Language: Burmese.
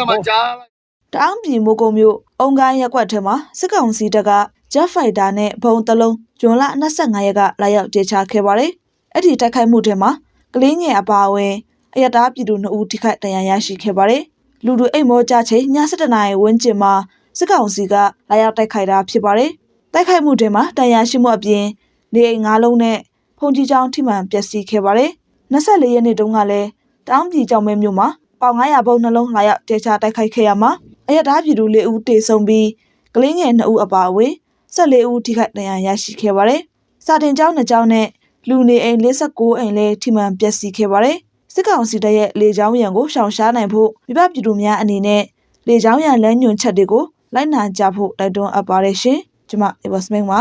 တော့မှကြားလိုက်တအောင်းပြည်မိုးကုံမြို့အုံကိုင်းရက်ကွက်ထဲမှာစစ်ကောင်စီတပ်ကဂျက်ဖိုက်တာနဲ့ဘုံတလုံးဂျွန်လ25ရက်ကလာရောက်ကြေချခဲ့ပါတယ်။အဲ့ဒီတိုက်ခိုက်မှုထဲမှာကလေးငယ်အပါအဝင်အရတားပြည်သူ2ဦးထိခိုက်ဒဏ်ရာရရှိခဲ့ပါတယ်။လူလူအိမ်မောကြချိန်ည7:00နာရီဝန်းကျင်မှာစစ်ကောင်စီကလာရောက်တိုက်ခိုက်တာဖြစ်ပါတယ်။တိုက်ခိုက်မှုထဲမှာဒဏ်ရာရှိမှုအပြင်နေအိမ်၅လုံးနဲ့ဖုန်ကြီးချောင်းထိမှန်ပျက်စီးခဲ့ပါတယ်။24ရက်နေ့တုန်းကလည်းတောင်းပြည်ကြောင်မဲမြို့မှာ ပေါင်900ဘုံနှလုံးလာရောက်တေချာတိုက်ခိုက်ခဲ့ရမှာအရတားပြည်သူ၄ဦးတေဆုံးပြီးကလေးငယ်2ဦးအပါအဝင်14ဦးထိခိုက်ဒဏ်ရာရရှိခဲ့ပါတယ်။စာတင်ကျောင်းနှစ်ကျောင်းနဲ့လူနေအိမ်56အိမ်လည်းထိမှန်ပျက်စီးခဲ့ပါတယ်။စစ်ကောင်စီတပ်ရဲ့လေကြောင်းရန်ကိုရှောင်ရှားနိုင်ဖို့မိဘပြည်သူများအနေနဲ့လေကြောင်းရန်လမ်းညွှန်ချက်တွေကိုလိုက်နာကြဖို့တိုက်တွန်းအပ်ပါတယ်ရှင်။ကျွန်မ Evasming ပါ